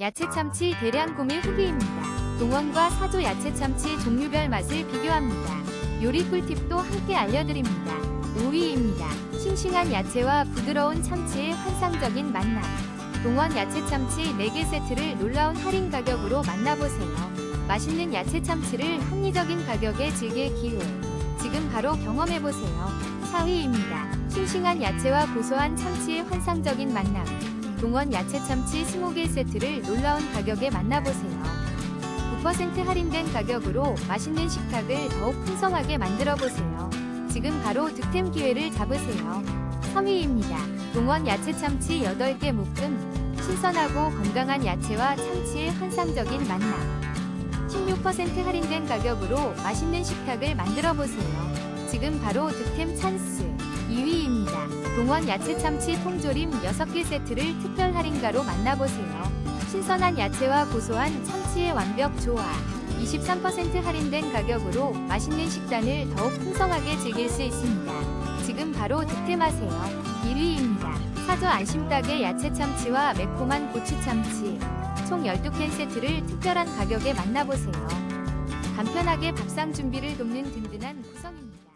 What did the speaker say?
야채 참치 대량 구매 후기입니다. 동원과 사조 야채 참치 종류별 맛을 비교합니다. 요리 꿀팁도 함께 알려드립니다. 5위입니다. 싱싱한 야채와 부드러운 참치의 환상적인 만남. 동원 야채 참치 4개 세트를 놀라운 할인 가격으로 만나보세요. 맛있는 야채 참치를 합리적인 가격에 즐길 기회. 지금 바로 경험해보세요. 4위입니다. 싱싱한 야채와 고소한 참치의 환상적인 만남. 동원 야채 참치 20개 세트를 놀라운 가격에 만나보세요. 9% 할인된 가격으로 맛있는 식탁을 더욱 풍성하게 만들어보세요. 지금 바로 득템 기회를 잡으세요. 3위입니다. 동원 야채 참치 8개 묶음. 신선하고 건강한 야채와 참치의 환상적인 만남. 16% 할인된 가격으로 맛있는 식탁을 만들어보세요. 지금 바로 득템 찬스. 2위입니다. 동원 야채 참치 통조림 6개 세트를 특별 할인가로 만나보세요. 신선한 야채와 고소한 참치의 완벽 조화. 23% 할인된 가격으로 맛있는 식단을 더욱 풍성하게 즐길 수 있습니다. 지금 바로 득템하세요. 1위입니다. 사저 안심닭의 야채 참치와 매콤한 고추 참치. 총 12캔 세트를 특별한 가격에 만나보세요. 간편하게 밥상 준비를 돕는 든든한 구성입니다.